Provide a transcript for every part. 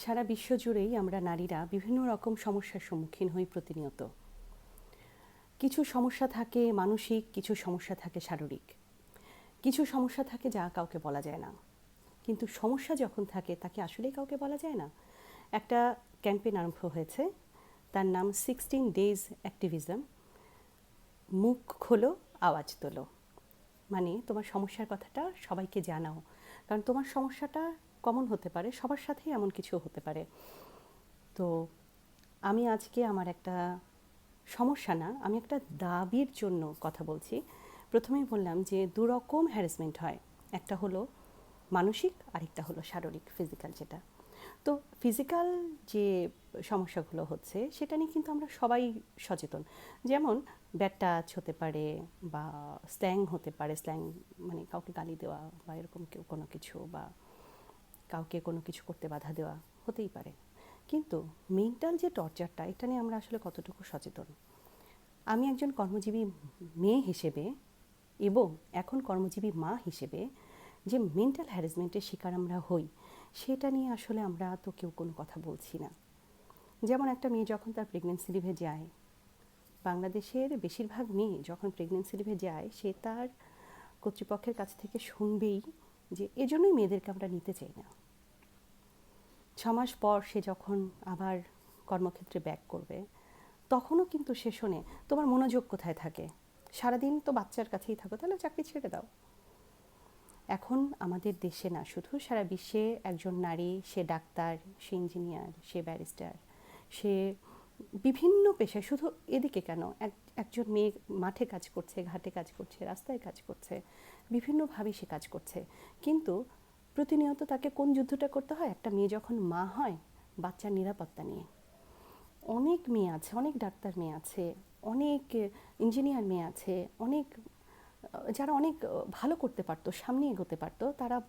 সারা বিশ্ব জুড়েই আমরা নারীরা বিভিন্ন রকম সমস্যার সম্মুখীন হই প্রতিনিয়ত। কিছু সমস্যা থাকে মানসিক, কিছু সমস্যা থাকে শারীরিক। কিছু সমস্যা থাকে যা কাউকে বলা যায় না। কিন্তু সমস্যা যখন থাকে, তাকে আসলেই কাউকে বলা যায় না। একটা ক্যাম্পেইন আরম্ভ হয়েছে, তার নাম সিক্সটিন ডেজ অ্যাক্টিভিজম। মুখ খোলো, আওয়াজ তোলো। মানে তোমার সমস্যার কথাটা সবাইকে জানাও। কারণ তোমার সমস্যাটা কমন হতে পারে, সবার সাথেই এমন কিছু হতে পারে। তো আমি আজকে আমার একটা সমস্যা না, আমি একটা দাবির জন্য কথা বলছি। প্রথমেই বললাম যে দু রকম হ্যারাসমেন্ট হয়। একটা হলো মানসিক, আরেকটা হলো শারীরিক ফিজিক্যাল যেটা। তো ফিজিক্যাল যে সমস্যাগুলো হচ্ছে, সেটা নিয়ে কিন্তু আমরা সবাই সচেতন। যেমন ব্যাড টাচ হতে পারে বা স্ল্যাং হতে পারে স্ল্যাং মানে কাউকে গালি দেওয়া বা এরকম কেউ কোনো কিছু বা কাউকে কোনো কিছু করতে বাধা দেওয়া হতেই পারে। কিন্তু মেন্টাল যে টর্চারটা এটা নিয়ে আমরা আসলে কতটুকু সচেতন? আমি একজন কর্মজীবী মেয়ে হিসেবে এবং এখন কর্মজীবী মা হিসেবে যে মেন্টাল হ্যারাসমেন্টের শিকার আমরা হই, সেটা নিয়ে আসলে আমরা তো কেউ কোনো কথা বলছি না। যেমন একটা মেয়ে যখন তার প্রেগনেন্সি লিভে যায়, বাংলাদেশের বেশিরভাগ মেয়ে যখন প্রেগনেন্সি লিভে যায়, সে তার কর্তৃপক্ষের কাছ থেকে শুনবেই যে এজন্যই মেয়েদেরকে আমরা নিতে চাই না। ছ মাস পর সে যখন আবার কর্মক্ষেত্রে ব্যাক করবে, তখনও কিন্তু সে শোনে, তোমার মনোযোগ কোথায় থাকে? সারাদিন তো বাচ্চার কাছেই থাকো, তাহলে চাকরি ছেড়ে দাও। এখন আমাদের দেশে না, শুধু সারা বিশ্বে একজন নারী, সে ডাক্তার, সে ইঞ্জিনিয়ার সে ব্যারিস্টার সে বিভিন্ন পেশায়, শুধু এদিকে কেন? এক, একজন মেয়ে মাঠে কাজ করছে, ঘাটে কাজ করছে, রাস্তায় কাজ করছে বিভিন্নভাবে সে কাজ করছে। কিন্তু প্রতিনিয়ত তাকে কোন যুদ্ধটা করতে হয়? একটা মেয়ে যখন মা হয়, বাচ্চার নিরাপত্তা নিয়ে। অনেক মেয়ে আছে, অনেক ডাক্তার মেয়ে আছে, অনেক ইঞ্জিনিয়ার মেয়ে আছে, অনেক, যারা অনেক ভালো করতে পারতো, সামনে এগোতে পারতো, তারা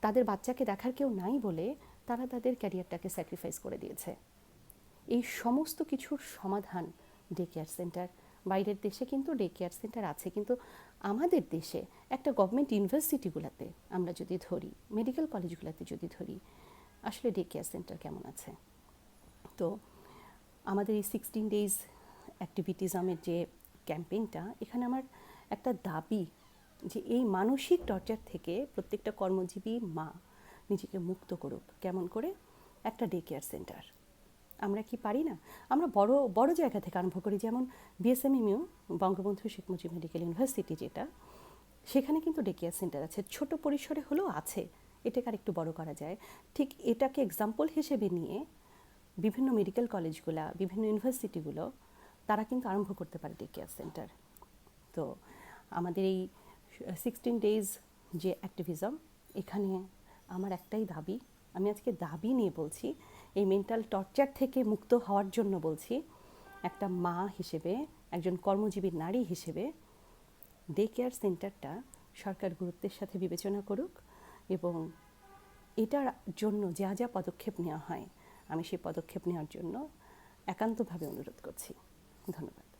তাদের বাচ্চাকে দেখার কেউ নাই বলে তারা তাদের ক্যারিয়ারটাকে স্যাক্রিফাইস করে দিয়েছে। এই সমস্ত কিছুর সমাধান ডে কেয়ার সেন্টার বাইরের দেশে কিন্তু ডে কেয়ার সেন্টার আছে, কিন্তু আমাদের দেশে একটা গভর্নমেন্ট ইউনিভার্সিটিগুলোতে আমরা যদি ধরি মেডিকেল কলেজগুলোতে যদি ধরি, আসলে ডে কেয়ার সেন্টার কেমন আছে? তো আমাদের এই সিক্সটিন ডেজ অ্যাক্টিভিটিজমের যে ক্যাম্পেইনটা এখানে আমার একটা দাবি যে এই মানসিক টর্চার থেকে প্রত্যেকটা কর্মজীবী মা নিজেকে মুক্ত করুক, কেমন করে? একটা ডে কেয়ার সেন্টার আমরা কি পারি না? আমরা বড় বড় জায়গা থেকে আরম্ভ করি, যেমন BSMU Bangabandhu Sheikh Mujib medical university যেটা, সেখানে কিন্তু ডে কেয়ার সেন্টার আছে। ছোট পরিসরে হলেও আছে, এটাকে আর একটু বড় করা যায়। ঠিক এটাকে এক্সাম্পল হিসেবে নিয়ে বিভিন্ন মেডিকেল কলেজগুলা বিভিন্ন ইউনিভার্সিটিগুলো তারা কিন্তু আরম্ভ করতে পারে ডে কেয়ার সেন্টার। তো আমাদের এই সিক্সটিন ডেজ যে অ্যাক্টিভিজম এখানে আমার একটাই দাবি, আমি আজকে দাবি নিয়ে বলছি এই মেন্টাল টর্চার থেকে মুক্ত হওয়ার জন্য বলছি, একটা মা হিসেবে, একজন কর্মজীবী নারী হিসেবে ডে কেয়ার সেন্টারটা সরকার গুরুত্বের সাথে বিবেচনা করুক এবং এটার জন্য যা যা পদক্ষেপ নেওয়া হয়, আমি সেই পদক্ষেপ নেওয়ার জন্য একান্তভাবে অনুরোধ করছি। ধন্যবাদ।